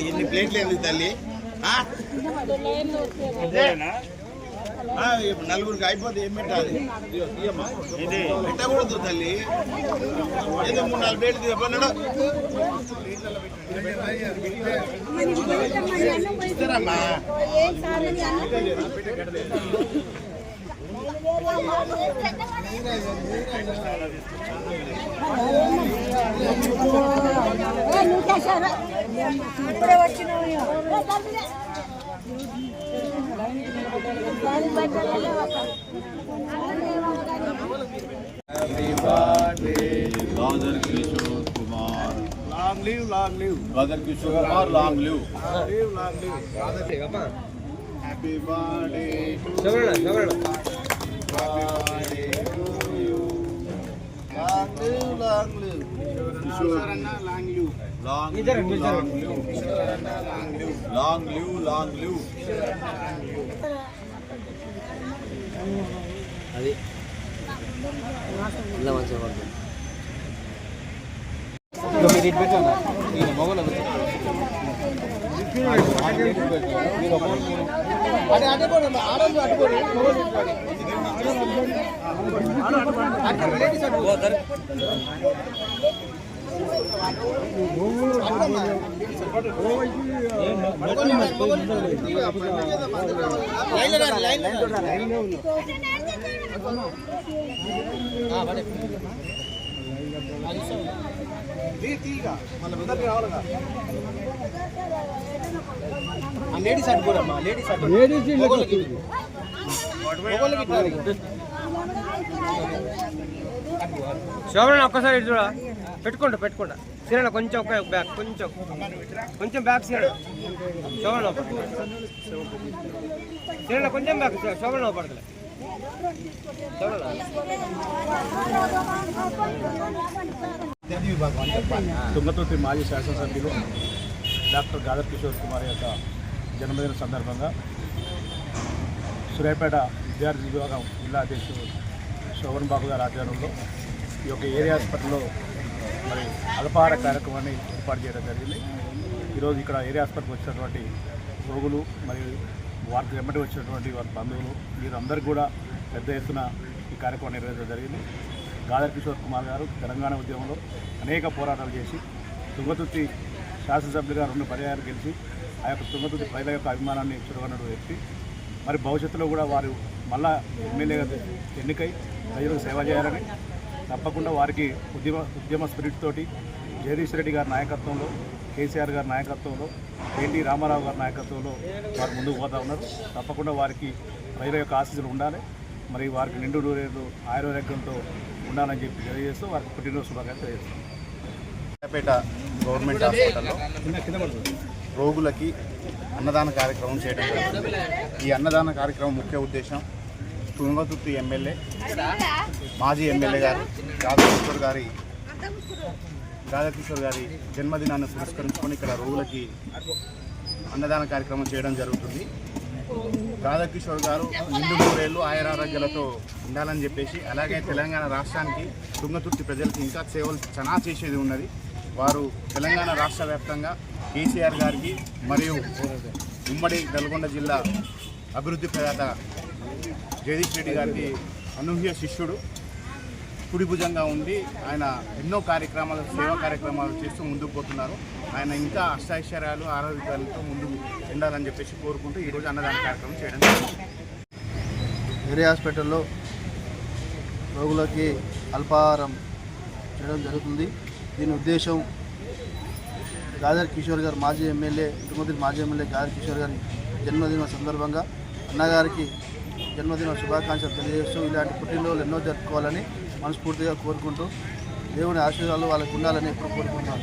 ఇన్ని ప్లేట్లు ఎందుకు తల్లి? ఆ? ఆ, ఇప్పుడు నలుగురికి అయిపోతే ఏం పెట్టాలి? పెట్టకూడదు తల్లి. ఏదో మూడు నాలుగు ప్లేట్లు తీయమన్నాడు ఇస్తారమ్మా ఇప్పుడే వచ్చినావు Gaddar Kishore Kumar long live long live Gaddar Kishore Kumar long live live long live happy birthday Shobhana Shobhana Long live long live Kishore అన్న లాంగ్ లీవ్ లాంగ్ ఇద్దరు, లివ్ ఇద్దరు. లాంగ్ లివ్ కిషోర్ అన్న long live long live long live అది ఇలా మంచిగా పడుతుంది మీరు ఇటు పెట్టండి ఈయన మొగలు అడే అడే పోడు ఆడోళ్ళు అటు ladies. ఆ లేడీస్ పోరమ్మా లేడీస్ శోభన ఒక్కసారి ఇటు చూడ. పెట్టుకుంటా పెట్టుకుంటా. సీరణ కొంచెం ఒక బ్యాక్ కొంచెం. కొంచెం బ్యాక్ సీరణ శోభన సీరణ కొంచెం బ్యాక్ శోభన పడతలే. శోభన తుంగతుర్తి మాజీ శాసనసభ్యులు డాక్టర్ గాదర్ కిషోర్ కుమార్ యొక్క జన్మదిన సందర్భంగా సూర్యాపేట విద్యార్థి విభాగం జిల్లా అధ్యక్షుడు శోభన్ బాబు గారి ఆధ్వర్యంలో ఈ యొక్క ఏరియా హాస్పిటల్లో మరి అల్పాహార కార్యక్రమాన్ని ఏర్పాటు చేయడం జరిగింది. ఈరోజు ఇక్కడ ఏరియా హాస్పిటల్కి వచ్చినటువంటి రోగులు మరియు వారికి వెంబడి వచ్చినటువంటి వారి బంధువులు వీరందరికీ కూడా పెద్ద ఎత్తున ఈ కార్యక్రమం నిర్వహించడం జరిగింది. గాదర్ కిషోర్ కుమార్ గారు తెలంగాణ ఉద్యమంలో అనేక పోరాటాలు చేసి తుంగతుర్తి శాసనసభ్యులుగా రెండు పర్యాయాలు గెలిచి ఆ యొక్క తుంగతుర్తి ప్రజల యొక్క అభిమానాన్ని చురగొన్న వ్యక్తి. మరి భవిష్యత్తులో కూడా వారు మళ్ళా ఎమ్మెల్యేగా ఎన్నికై ప్రజలకు సేవ చేయాలని తప్పకుండా వారికి ఉద్యమ ఉద్యమ స్పిరిట్ తోటి జగదీష్ రెడ్డి గారి నాయకత్వంలో కేసీఆర్ గారి నాయకత్వంలో ఎన్టీ రామారావు గారి నాయకత్వంలో వారు ముందుకు పోతా ఉన్నారు. తప్పకుండా వారికి ప్రజల యొక్క ఆశీస్సులు ఉండాలి. మరి వారికి నిండు నూరేళ్ళు ఆయుర్వేదంతో ఉండాలని చెప్పి తెలియజేస్తూ వారికి పుట్టినరోజు శుభాకాంక్షలు తెలియజేస్తాం గవర్నమెంట్ హాస్పిటల్లో రోగులకి అన్నదాన కార్యక్రమం చేయడం జరుగుతుంది. ఈ అన్నదాన కార్యక్రమం ముఖ్య ఉద్దేశం తుంగతుర్తి ఎమ్మెల్యే మాజీ ఎమ్మెల్యే గారు రాధాకిషోర్ గారి రాధాకిషోర్ గారి జన్మదినాన్ని పురస్కరించుకొని ఇక్కడ రోగులకి అన్నదాన కార్యక్రమం చేయడం జరుగుతుంది. రాధాకిషోర్ గారు నిండు నూరేళ్ళు ఆయురారోగ్యాలతో ఉండాలని చెప్పేసి అలాగే తెలంగాణ రాష్ట్రానికి తుంగతుర్తి ప్రజలకు ఇంకా సేవలు చాలా చేసేది ఉన్నది. వారు తెలంగాణ రాష్ట్ర వ్యాప్తంగా కేసీఆర్ గారికి మరియు ఉమ్మడి నల్గొండ జిల్లా అభివృద్ధి ప్రదాత జగదీష్ రెడ్డి గారికి అనూహ్య శిష్యుడు. కుడిభుజంగా ఉండి ఆయన ఎన్నో కార్యక్రమాలు సేవా కార్యక్రమాలు చేస్తూ ముందుకు పోతున్నారు. ఆయన ఇంకా అష్టాశ్చర్యాలు ఆరోగ్యాలతో ముందుకు ఉండాలని చెప్పేసి కోరుకుంటూ ఈరోజు అన్నదాన కార్యక్రమం చేయడం జరిగింది. ఏరియా హాస్పిటల్లో రోగులకి అల్పాహారం చేయడం జరుగుతుంది. దీని ఉద్దేశం గాదర్ కిషోర్ గారు మాజీ ఎమ్మెల్యే తుమ్మతిరి మాజీ ఎమ్మెల్యే గాదర్ కిషోర్ గారి జన్మదిన సందర్భంగా అన్నగారికి జన్మదిన శుభాకాంక్షలు తెలియజేస్తూ ఇలాంటి పుట్టినరోజులు ఎన్నో జరుపుకోవాలని మనస్ఫూర్తిగా కోరుకుంటూ దేవుని ఆశీర్వాదాలు వాళ్ళకు ఉండాలని ఎప్పుడు కోరుకుంటున్నాను.